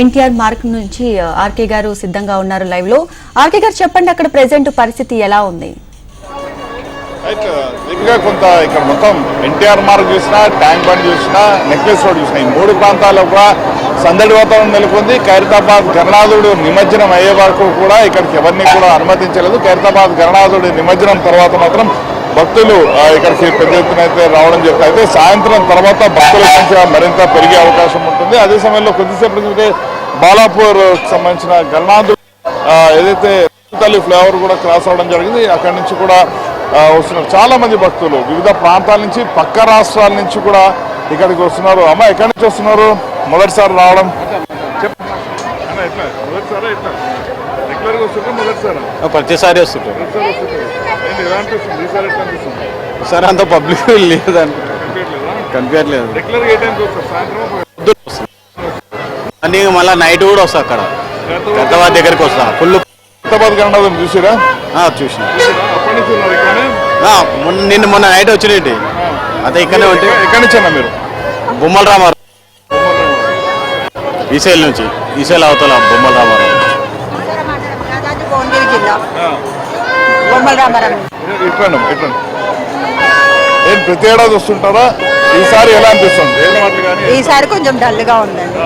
NTR mark నుంచి RK గారు సిద్ధంగా ఉన్నారు లైవ్లో. ఆర్కే గారు చెప్పండి అక్కడ ప్రెసెంట్ పరిస్థితి ఎలా ఉంది? రైట్ కొంత ఇక్కడ మొత్తం ఎన్టీఆర్ మార్క్ చూసినా ట్యాంక్ బండ్ చూసినా నెక్లెస్ రోడ్ చూసినా ఈ మూడు ప్రాంతాల్లో కూడా సందడి వాతావరణం నెలకొంది. ఖైరతాబాద్ గణనాథుడు నిమజ్జనం అయ్యే వరకు కూడా ఇక్కడికి ఎవరిని కూడా అనుమతించలేదు. ఖైరతాబాద్ గరణాధుడు నిమజ్జనం తర్వాత మాత్రం భక్తులు ఇక్కడికి పెద్ద ఎత్తున అయితే రావడం జరుగుతుంది. అయితే సాయంత్రం తర్వాత భక్తుల సంఖ్య మరింత పెరిగే అవకాశం ఉంటుంది. అదే సమయంలో కొద్దిసేపటి క్రితమే బాలాపూర్ సంబంధించిన గణనాథుడు ఏదైతే తల్లి ఫ్లేవర్ కూడా క్రాస్ అవడం జరిగింది అక్కడి నుంచి కూడా వస్తున్నారు. చాలా మంది భక్తులు వివిధ ప్రాంతాల నుంచి పక్క రాష్ట్రాల నుంచి కూడా ఇక్కడికి వస్తున్నారు. అమ్మ ఎక్కడి నుంచి వస్తున్నారు? మొదటిసారి రావడం. చెప్పు. ప్రతిసారి వస్తుంటారు? ఈసారి అంత పబ్లిక్ లేదని కనిపించట్లేదా? అని మళ్ళీ నైట్ కూడా వస్తా అక్కడ. గద్దవాద్ దగ్గరికి వస్తా ఫుల్ హైదరాబాద్ చూసిరా? చూసిన. నిన్న మొన్న నైట్ వచ్చినట్టు. అదే ఇక్కడనే ఉంటే. ఎక్కడి నుంచి అన్న మీరు బొమ్మల రామారావు ఈసేల్ నుంచి. ఈసేల్ అవతల బొమ్మల రామారావు రామారావు ఏం ప్రతి ఏడాది వస్తుంటారా? ఈసారి ఎలా అనిపిస్తుంది? ఈసారి కొంచెం డల్గా ఉందండి.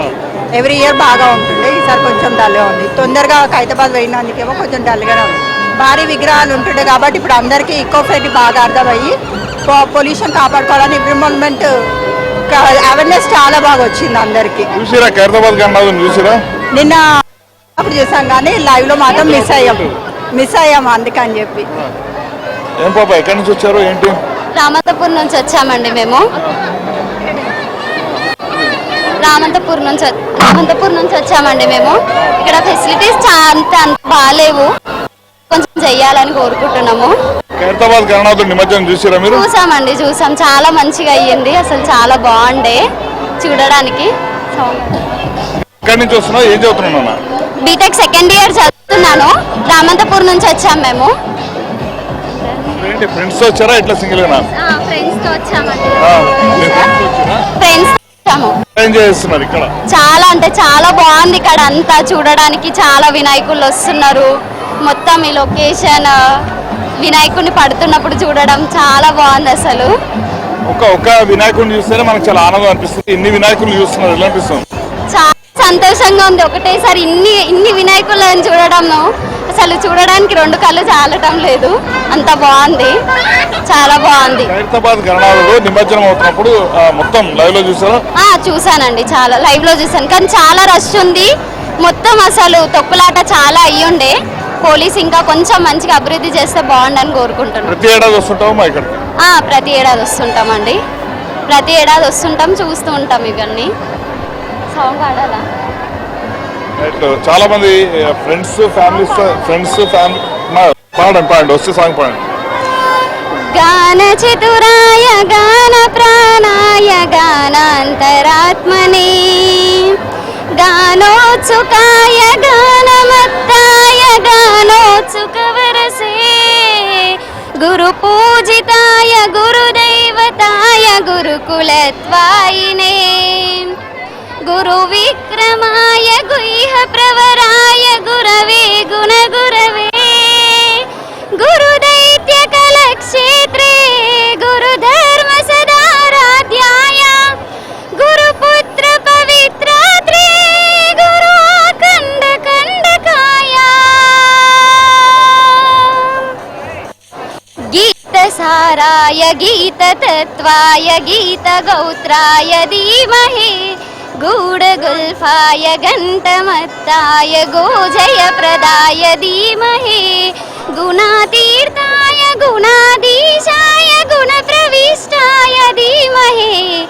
ఎవ్రీ ఇయర్ బాగా ఉంటుంది. ఈసారి కొంచెం డల్గా ఉంది. తొందరగా హైదరాబాద్ పోయినందుకేమో కొంచెం డల్గానే ఉంది. భారీ విగ్రహాలు ఉంటుండే కాబట్టి ఇప్పుడు అందరికీ ఈకో ఫ్రెండ్లీ బాగా అర్థమయ్యి పొల్యూషన్ కాపాడుకోవాలని ఎన్విరాన్మెంట్ అవేర్నెస్ చాలా బాగా వచ్చింది అందరికీ. చూసిరా గణనాథం చూసిరా? నిన్న అప్పుడు చూసాం కానీ లైవ్లో మాత్రం మిస్ అయ్యాం. మిస్ అయ్యాం అందుకని చెప్పి. ఏం పాప ఎక్కడి నుంచి వచ్చారు? ఏంటి? రామంతపూర్ నుంచి వచ్చామండి మేము. రామంతపూర్ నుంచి రామంతపూర్ నుంచి వచ్చామండి మేము. ఇక్కడ ఫెసిలిటీస్ అంత అంత బాగాలేవు. కొంచెం చెయ్యాలని కోరుకుంటున్నాము. ఖైరతాబాద్ నిమజ్జనం చూసిరా మీరు? చూసామండి చూసాం. చాలా మంచిగా అయ్యింది. అసలు చాలా బాగుండే చూడడానికి. ఎక్కడి నుంచి వస్తున్నావు? ఏం చదువుతున్నావు నాన్న? బీటెక్ సెకండ్ ఇయర్ చదువుతున్నాను. రామంతపూర్ నుంచి వచ్చాం మేము. ఫ్రెండ్స్ వచ్చారా? ఇట్లా సింగిల్గా ఫ్రెండ్స్తో వచ్చామండి. ఫ్రెండ్స్ వచ్చారా? ఫ్రెండ్స్ వచ్చాము. ఎంజాయ్ చేస్తున్నారు ఇక్కడ? చాలా అంటే చాలా బాగుంది ఇక్కడ అంతా చూడడానికి. చాలా వినాయకులు వస్తున్నారు. మొత్తం ఈ లొకేషన్ వినాయకుడిని పడుతున్నప్పుడు చూడడం చాలా బాగుంది అసలు. ఒక ఒక వినాయకుడిని చూస్తేనే మనకు చాలా ఆనందం అనిపిస్తుంది. ఇన్ని వినాయకులు చూస్తున్నారు. ఎలా అనిపిస్తుంది? చాలా సంతోషంగా ఉంది. ఒకటేసారి ఇన్ని ఇన్ని వినాయకులను చూడడం అసలు చూడడానికి రెండు కళ్ళు చాలటం లేదు. అంత బాగుంది. చాలా బాగుంది. ఖైరతాబాద్ గణనాథుడు నిమజ్జనం అవుతున్నప్పుడు మొత్తం లైవ్లో చూసారా? ఆ చూసానండి. చాలా లైవ్లో చూసాను. కానీ చాలా రష్ ఉంది. మొత్తం అసలు తొక్కులాట చాలా అయ్యుండే పోలీస్ ఇంకా కొంచెం మంచిగా అభివృద్ధి చేస్తే బాగుండని కోరుకుంటున్నాను. ప్రతి ఏడాది వస్తుంటామా ఇక్కడికి? ఆ, ప్రతి ఏడాది వస్తుంటామండి. ప్రతి ఏడాది వస్తుంటాం చూస్తూ ఉంటాం ఇవన్నీ. సాంగ్ ఆడాలా. చాలా మంది ఫ్రెండ్స్ ఫ్యామిలీస్ ఫ్రెండ్స్ ఫ్యామిలీ పాడండి పాడండి వస్తే సాంగ్ పాడండి. గాన చతురాయ గాన ప్రాణాయ గానాంతరాత్మనే. గానోత్సుకాయ గానమత్తాయ గానోత్సుకవరసే. గురు పూజితాయ గురుదైవతాయ గురుకులత్వాయినే गुरुविक्रमाय गुहप्रवराय गुरवे गुणगुरवे। गुरुदैत्यकलक्षेत्रे गुरुधर्मसदाराध्याय। गुरुपुत्रपवित्रात्रे गुरुखण्डखण्डकाय गीतसाराय गीततत्त्वाय गीतगौत्राय धीमहे। गूढगुल्फाय घण्टमत्ताय गोजयप्रदाय धीमहि गुणातीर्थाय गुणाधीशाय गुणप्रविष्टाय धीमहि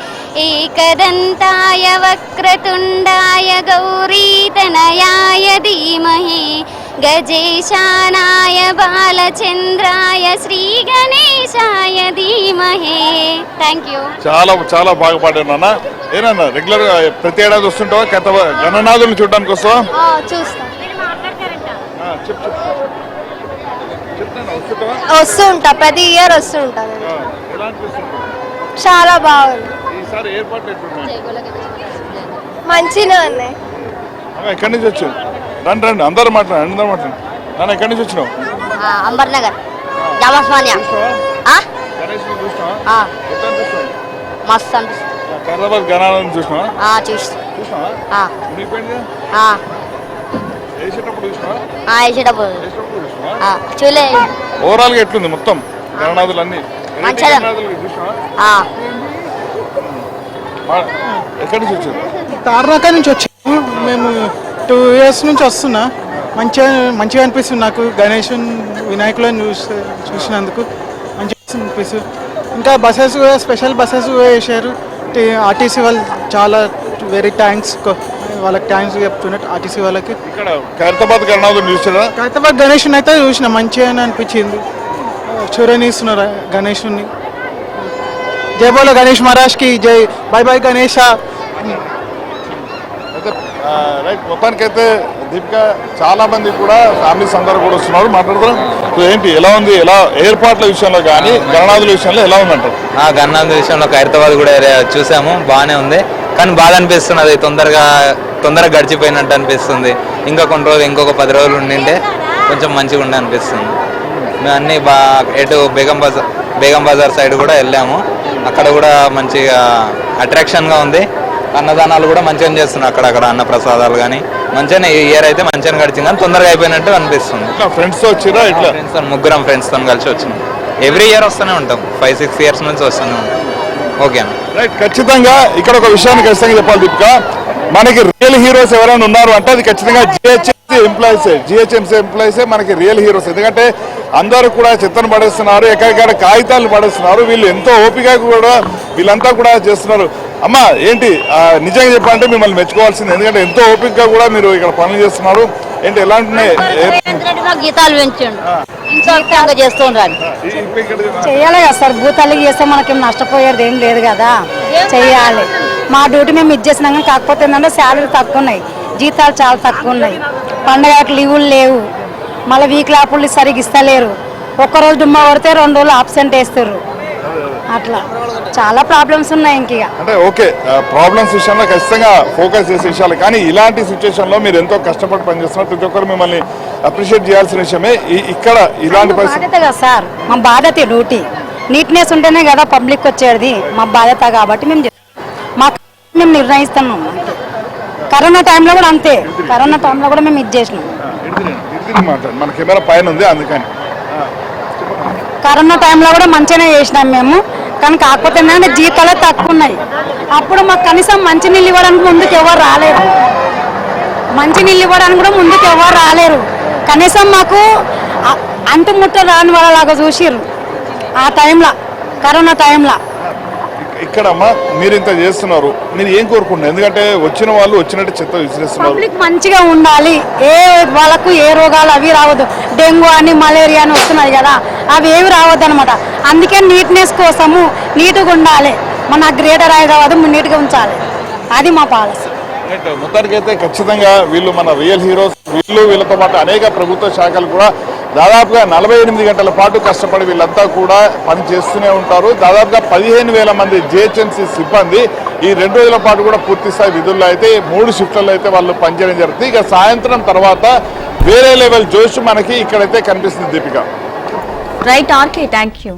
एकदन्ताय वक्रतुण्डाय गौरीतनयाय धीमहि గజేశానాయ బాలచంద్రాయ శ్రీ గణేశాయ ధీమహే. థ్యాంక్ యూ చాలా చాలా బాగా పాడాను నాన్న. ఏనన్నా రెగ్యులర్గా ప్రతి ఏడాది వస్తుంటావా? కథ గణనాథుని చూడడానికి వస్తావా? చూస్తా. వస్తూ ఉంటా ప్రతి ఇయర్ వస్తూ ఉంటా. చాలా బాగుంది. మంచిగా ఉన్నాయి. ఎక్కడి నుంచి వచ్చావు? రండి రండి అందరూ మాట్లాడండి అందరూ మాట్లాడండి. నాన్న ఎక్కడి నుంచి వచ్చినావు? అంబర్ నగర్ ఎట్లా చూసినావు? మస్తు అనిపిస్తుంది. ఖైరతాబాద్ గణాలను చూసినావా? వేసేటప్పుడు చూలే ఓవరాల్గా ఎట్లుంది మొత్తం గణనాథులు అన్ని ఎక్కడి నుంచి వచ్చారు? తార్నాక నుంచి వచ్చాము. మేము టూ ఇయర్స్ నుంచి వస్తున్నా. మంచిగా మంచిగా అనిపిస్తుంది నాకు. గణేష్ వినాయకులను చూసి చూసినందుకు మంచిగా అనిపిస్తుంది. ఇంకా బస్సెస్ కూడా స్పెషల్ బస్సెస్ కూడా వేసారు ఆర్టీసీ వాళ్ళు చాలా వెరీ థ్యాంక్స్ వాళ్ళకి థ్యాంక్స్ చెప్తున్నట్టు ఆర్టీసీ వాళ్ళకి. ఇక్కడ ఖైరతాబాద్ హైదరాబాద్ గణేష్ని అయితే చూసిన మంచిగా అనిపించింది. చూరనిస్తున్నారు గణేషుని జై బోలో గణేష్ మహారాజ్కి జై బై బై గణేష. రైట్ మొత్తానికైతే దీపిక చాలా మంది కూడా ఫ్యామిలీస్ అందరూ కూడా వస్తున్నారు. మాట్లాడుతున్నాం ఏంటి ఎలా ఉంది? ఎలా ఏర్పాట్ల విషయంలో కానీ గణనాథుల విషయంలో ఎలా ఉందంటారు? ఆ విషయంలో ఖైరతాబాద్ కూడా ఏరియా చూసాము. బాగానే ఉంది. కానీ బాధ అనిపిస్తున్నది తొందరగా తొందరగా గడిచిపోయినట్టు అనిపిస్తుంది. ఇంకా కొన్ని రోజులు ఇంకొక పది రోజులు ఉండింటే కొంచెం మంచిగా ఉండే అనిపిస్తుంది. మేము అన్నీ బా ఎటు బేగం బజార్ బేగం బజార్ సైడ్ కూడా వెళ్ళాము. అక్కడ కూడా మంచిగా అట్రాక్షన్గా ఉంది. అన్నదానాలు కూడా మంచిగా చేస్తున్నారు అక్కడక్కడ అన్న ప్రసాదాలు కానీ మంచిగానే ఈ ఇయర్ అయితే మంచిగా గడిచింది కానీ తొందరగా అయిపోయినట్టు అనిపిస్తుంది. ఫ్రెండ్స్ వచ్చిరా ఇట్లా? ఫ్రెండ్స్ ముగ్గురం ఫ్రెండ్స్తో కలిసి వచ్చినాం. ఎవ్రీ ఇయర్ వస్తూనే ఉంటాం. ఫైవ్ సిక్స్ ఇయర్స్ నుంచి వస్తూనే ఉంటాం. ఓకేనా రైట్ ఖచ్చితంగా ఇక్కడ ఒక విషయాన్ని ఖచ్చితంగా చెప్పాలి దీపిక. మనకి రియల్ హీరోస్ ఎవరైనా ఉన్నారు అంటే అది ఖచ్చితంగా జిహెచ్ఎంసీ ఎంప్లాయీసే జిహెచ్ఎంసీ ఎంప్లాయీసే మనకి రియల్ హీరోస్ ఎందుకంటే అందరూ కూడా చెత్తను పడేస్తున్నారు ఎక్కడికక్కడ కాగితాలు పడేస్తున్నారు వీళ్ళు ఎంతో ఓపిక కూడా వీళ్ళంతా కూడా చేస్తున్నారు. అమ్మా ఏంటి ఆ, నిజంగా చెప్పాలంటే మిమ్మల్ని మెచ్చుకోవాల్సింది ఎందుకంటే ఎంతో ఓపికగా కూడా మీరు ఇక్కడ పనులు చేస్తున్నారు. ఏంటి ఎలాంటి గీతాలు పెంచండు. చెయ్యాలి కదా సార్ భూతాలకి చేస్తే మనకేం నష్టపోయేది ఏం లేదు కదా. చెయ్యాలి. మా డ్యూటీ మేము ఇచ్చేసినాం కానీ కాకపోతే ఏంటంటే శాలరీ తక్కువ ఉన్నాయి జీతాలు చాలా తక్కువ ఉన్నాయి. పండగకి లీవులు లేవు. మళ్ళీ వీక్లీ అప్పులు సరిగ్గా ఇస్తలేరు. ఒక్కరోజు డుమ్మా కొడితే రెండు రోజులు ఆబ్సెంట్ వేస్తారు. అట్లా. చాలా ప్రాబ్లమ్స్ ఉన్నాయి ఇంక. అంటే ఓకే ప్రాబ్లమ్స్ విషయంలో ఖచ్చితంగా ఫోకస్ చేసే విషయాలు. కానీ ఇలాంటి సిచ్యువేషన్లో మీరు ఎంతో కష్టపడి పనిచేస్తున్నారు. ప్రతి ఒక్కరు మిమ్మల్ని అప్రిషియేట్ చేయాల్సిన విషయమే. ఇక్కడ ఇలాంటి పరిస్థితి బాధ్యత కదా సార్. మా బాధ్యత డ్యూటీ నీట్నెస్ ఉంటేనే కదా పబ్లిక్ వచ్చేది. మా బాధ్యత కాబట్టి మేము. మా మేము నిర్ణయిస్తున్నాం. కరోనా టైంలో కూడా అంతే. కరోనా టైంలో కూడా మేము ఇది చేసినాం. మాట్లాడు మన కెమెరా పైన ఉంది అందుకని. కరోనా టైంలో కూడా మంచిగానే చేసినాం మేము. కానీ కాకపోతే ఏంటంటే జీతాలు తక్కువ ఉన్నాయి అప్పుడు మాకు కనీసం మంచినీళ్ళు ఇవ్వడానికి ముందుకు ఎవరు రాలేరు. మంచినీళ్ళు ఇవ్వడానికి కూడా ముందుకు ఎవరు రాలేరు. కనీసం మాకు అంటుముట్ట రాని వాళ్ళలాగా చూసిర్రు. ఆ టైంలో కరోనా టైంలో. ఇక్కడ అమ్మా మీరు ఇంత చేస్తున్నారు. మీరు ఏం కోరుకుంటున్నారు? ఎందుకంటే వచ్చిన వాళ్ళు వచ్చినట్టు చెత్త విసిరేస్తున్నారు. పబ్లిక్ మంచిగా ఉండాలి. ఏ వాళ్ళకు ఏ రోగాలు అవి రావద్దు. డెంగ్యూ అని మలేరియా అని వస్తున్నాయి కదా అవి ఏవి రావద్దు అనమాట అందుకే నీట్నెస్ కోసము నీట్గా ఉండాలి. మన గ్రేటర్ హైదరాబాద్ నీట్గా ఉంచాలి. అది మా పాలసీ. మొత్తానికైతే ఖచ్చితంగా వీళ్ళు మన రియల్ హీరోస్ వీళ్ళు వీళ్ళతో పాటు అనేక ప్రభుత్వ శాఖలు కూడా దాదాపుగా నలభై ఎనిమిది గంటల పాటు కష్టపడి వీళ్ళంతా కూడా పని చేస్తూనే ఉంటారు. దాదాపుగా పదిహేను వేల మంది జిహెచ్ఎంసీ సిబ్బంది ఈ రెండు రోజుల పాటు కూడా పూర్తి స్థాయి విధుల్లో అయితే మూడు షిఫ్ట్లలో అయితే వాళ్ళు పనిచేయడం జరుగుతుంది. ఇక సాయంత్రం తర్వాత వేరే లెవెల్ జోష్ మనకి ఇక్కడైతే కనిపిస్తుంది Deepika. Right RK thank you